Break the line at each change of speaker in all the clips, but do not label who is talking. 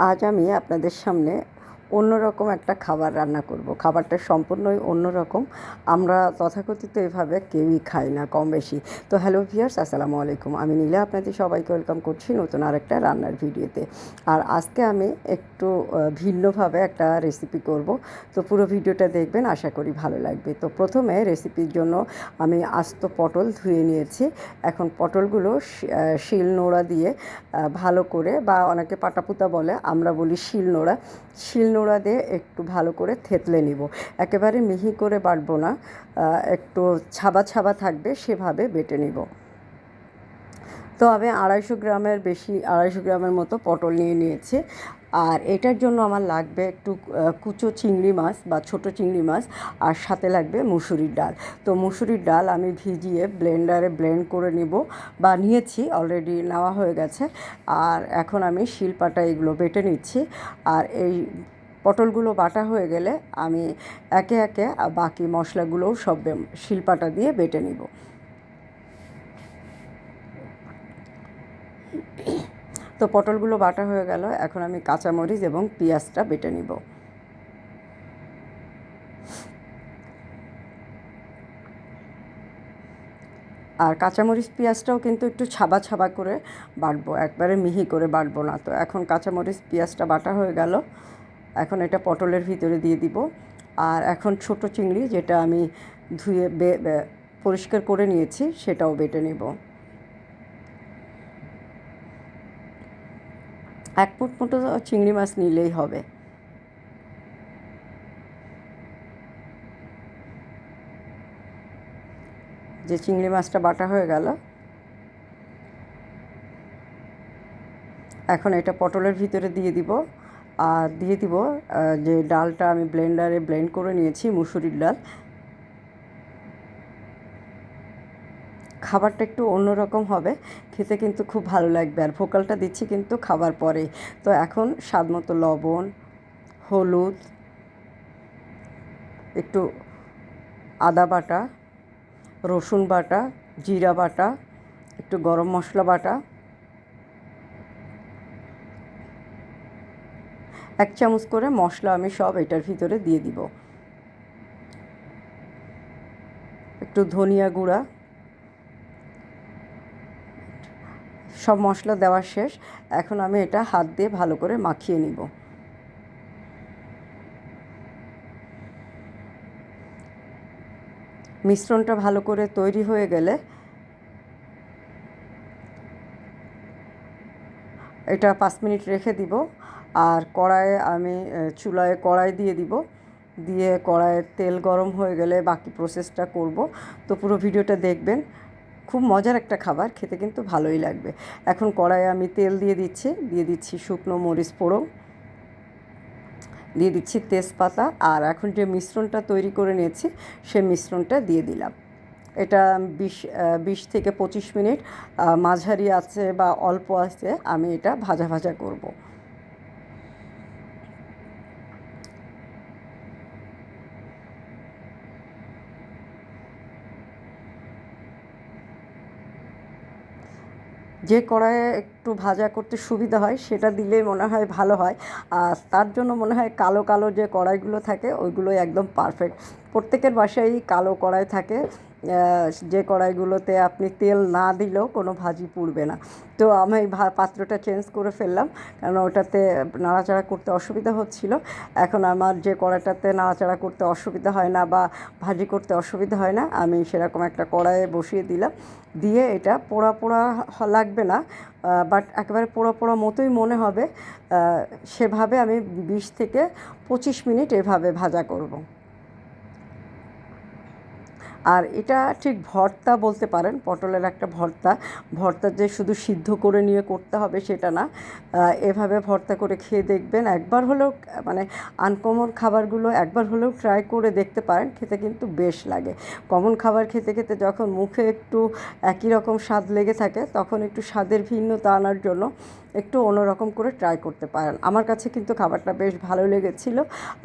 আজ আমি আপনাদের সামনে অন্যরকম একটা খাবার রান্না করব। খাবারটা সম্পূর্ণই অন্যরকম। আমরা তথাকথিত এভাবে কেউই খাই না, কম বেশি। তো হ্যালো ভিয়ার্স আসসালামু আলাইকুম। আমি নীলা, আপনাদের সবাইকে ওয়েলকাম করছি নতুন আরেকটা রান্নার ভিডিওতে। আর আজকে আমি একটু ভিন্নভাবে একটা রেসিপি করব। তো পুরো ভিডিওটা দেখবেন, আশা করি ভালো লাগবে। তো প্রথমে রেসিপির জন্য আমি আস্ত পটল ধুয়ে নিয়েছি। এখন পটলগুলো শিল নোড়া দিয়ে ভালো করে বা অনেকে পাটাপুতা বলে, আমরা বলি শিল নোড়া। শিল নোড়া দিয়ে একটু ভালো করে থেতলে নিব। একেবারে মিহি করে বাটবো না একটু ছাবা ছাবা থাকবে সেভাবে বেটে নিব। তো আমি আড়াইশো গ্রামের বেশি, আড়াইশো গ্রামের মতো পটল নিয়ে নিয়েছি। আর এটার জন্য আমার লাগবে একটু কুচো চিংড়ি মাছ বা ছোট চিংড়ি মাছ, আর সাথে লাগবে মুসুরির ডাল। তো মুসুরির ডাল আমি ভিজিয়ে ব্লেন্ডারে ব্লেন্ড করে নিব। বা নিয়েছি, অলরেডি নেওয়া হয়ে গেছে। আর এখন আমি শিলপাটা এগুলো বেটে নিচ্ছি। আর এই পটলগুলো বাটা হয়ে গেলে আমি একে একে বাকি মশলাগুলোও সব শিলপাটা দিয়ে বেটে নিব। তো পটলগুলো বাটা হয়ে গেল, এখন আমি কাঁচামরিচ এবং পেঁয়াজটা বেটে নিব। আর কাঁচামরিচ পেঁয়াজটাও কিন্তু একটু ছাবা ছাবা করে বাটবো, একবারে মিহি করে বাটবো না। তো এখন কাঁচামরিচ পেঁয়াজটা বাটা হয়ে গেল। এখন এটা পটলের ভিতরে দিয়ে দিব। আর এখন ছোট চিংড়ি যেটা আমি ধুয়ে পরিষ্কার করে নিয়েছি, সেটাও বেটে নেব। এক ফুট মতো চিংড়ি মাছ নিলেই হবে। যে চিংড়ি মাছটা বাটা হয়ে গেল। এখন এটা পটলের ভিতরে দিয়ে দিব। আর দিয়ে দিব যে ডালটা আমি ব্লেন্ডারে ব্লেন্ড করে নিয়েছি, মুসুরির ডাল। খাবারটা একটু অন্যরকম হবে, খেতে কিন্তু খুব ভালো লাগবে। আর ভোকালটা দিচ্ছি কিন্তু খাবার পরে। তো এখন স্বাদ মতো লবণ, হলুদ, একটু আদা বাটা, রসুন বাটা, জিরা বাটা, একটু গরম মশলা বাটা এক চামচ করে মশলা আমি সব এটার ভিতরে দিয়ে দিব। একটু ধনিয়া গুঁড়া। সব মশলা দেওয়া শেষ। এখন আমি এটা হাত দিয়ে ভালো করে মাখিয়ে নিব। মিশ্রণটা ভালো করে তৈরি হয়ে গেলে এটা পাঁচ মিনিট রেখে দিব। আর কড়াইয়ে আমি চুলায় কড়াই দিয়ে দিব। দিয়ে কড়াইয়ে তেল গরম হয়ে গেলে বাকি প্রসেসটা করব। তো পুরো ভিডিওটা দেখবেন। খুব মজার একটা খাবার, খেতে কিন্তু ভালোই লাগবে। এখন কড়াইয়ে আমি তেল দিয়ে দিচ্ছি। দিয়ে দিচ্ছি শুকনো মরিচ ফোড়ন। দিয়ে দিচ্ছি তেজপাতা। আর এখন যে মিশ্রণটা তৈরি করে নিয়েছি, সে মিশ্রণটা দিয়ে দিলাম। এটা বিশ বিশ থেকে পঁচিশ মিনিট মাঝারি আছে বা অল্প আছে, আমি এটা ভাজা ভাজা করব। যে কড়াইয়ে একটু ভাজা করতে সুবিধা হয়, সেটা দিলে মনে হয় ভালো হয়। আর তার জন্য মনে হয় কালো কালো যে কড়াইগুলো থাকে, ওইগুলোই একদম পারফেক্ট প্রত্যেকের বাসায় কালো কড়াই থাকে। যে কড়াইগুলোতে আপনি তেল না দিলেও কোনো ভাজি পুড়বে না। তো আমি পাত্রটা চেঞ্জ করে ফেললাম, কারণ ওটাতে নাড়াচাড়া করতে অসুবিধা হচ্ছিল। এখন আমার যে কড়াইটাতে নাড়াচাড়া করতে অসুবিধা হয় না বা ভাজি করতে অসুবিধা হয় না, আমি সেরকম একটা কড়াইয়ে বসিয়ে দিলাম। দিয়ে এটা পোড়া পোড়া লাগবে না বাট একেবারে পোড়া পোড়া মতোই মনে হবে। সেভাবে আমি বিশ থেকে পঁচিশ মিনিট এভাবে ভাজা করব। আর এটা ঠিক ভর্তা বলতে পারেন, পটলের একটা ভর্তা। ভর্তা যে শুধু সিদ্ধ করে নিয়ে করতে হবে সেটা না। এভাবে ভর্তা করে খেয়ে দেখবেন। একবার হলেও মানে আনকমন খাবারগুলো একবার হলেও ট্রাই করে দেখতে পারেন, খেতে কিন্তু বেশ লাগে। কমন খাবার খেতে খেতে যখন মুখে একটু একই রকম স্বাদ লেগে থাকে, তখন একটু স্বাদের ভিন্নতা আনার জন্য একটু অন্যরকম করে ট্রাই করতে পারেন। আমার কাছে কিন্তু খাবারটা বেশ ভালো লেগেছিল।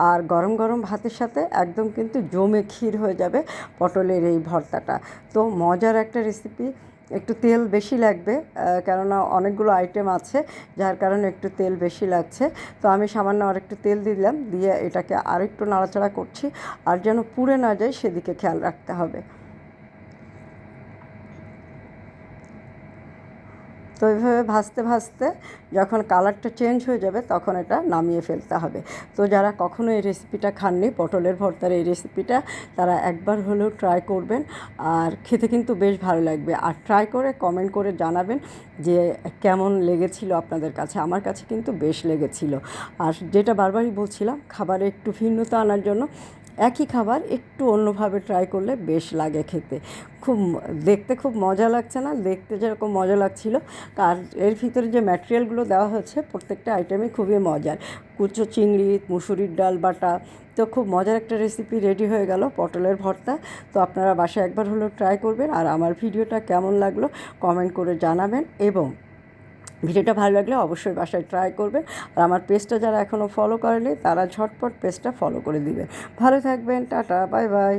আর গরম গরম ভাতের সাথে একদম কিন্তু জমে ক্ষীর হয়ে যাবে। পটলের এই ভর্তাটা। তো মজার একটা রেসিপি একটু তেল বেশি লাগবে কেননা অনেকগুলো আইটেম আছে, যার কারণে একটু তেল বেশি লাগছে। তো আমি সামান্য আর একটু তেল দিলাম, দিয়ে এটাকে আরেকটু নাড়াচাড়া করছি, আর যেন পুড়ে না যায় সেদিকে খেয়াল রাখতে হবে। তো এইভাবে ভাজতে ভাজতে যখন কালারটা চেঞ্জ হয়ে যাবে তখন এটা নামিয়ে ফেলতে হবে। তো যারা কখনো এই রেসিপিটা খাননি, পটলের ভর্তার এই রেসিপিটা তারা একবার হলেও ট্রাই করবেন আর খেতে কিন্তু বেশ ভালো লাগবে। আর ট্রাই করে কমেন্ট করে জানাবেন যে কেমন লেগেছিল আপনাদের কাছে। আমার কাছে কিন্তু বেশ লেগেছিল। আর যেটা বারবারই বলছিলাম, খাবারে একটু ভিন্নতা আনার জন্য একই খাবার একটু অন্যভাবে ট্রাই করলে বেশ লাগে খেতে। খুব দেখতে খুব মজা লাগছে না? দেখতে যেরকম মজা লাগছিল, আর এর ভিতরে যে ম্যাটেরিয়ালগুলো দেওয়া হচ্ছে প্রত্যেকটা আইটেমই খুবই মজার। কুচো চিংড়ি, মুসুরির ডাল বাটা, তো খুব মজার একটা রেসিপি রেডি হয়ে গেল পটলের ভর্তা। তো আপনারা বাসায় একবার হলেও ট্রাই করবেন, আর আমার ভিডিওটা কেমন লাগল কমেন্ট করে জানাবেন, এবং ভিডিওটা ভালো লাগলে অবশ্যই বাসায় ট্রাই করবেন আর আমার পেজটা যারা এখনও ফলো করেনি, তারা ঝটপট পেজটা ফলো করে দিবেন ভালো থাকবেন, টাটা বাই বাই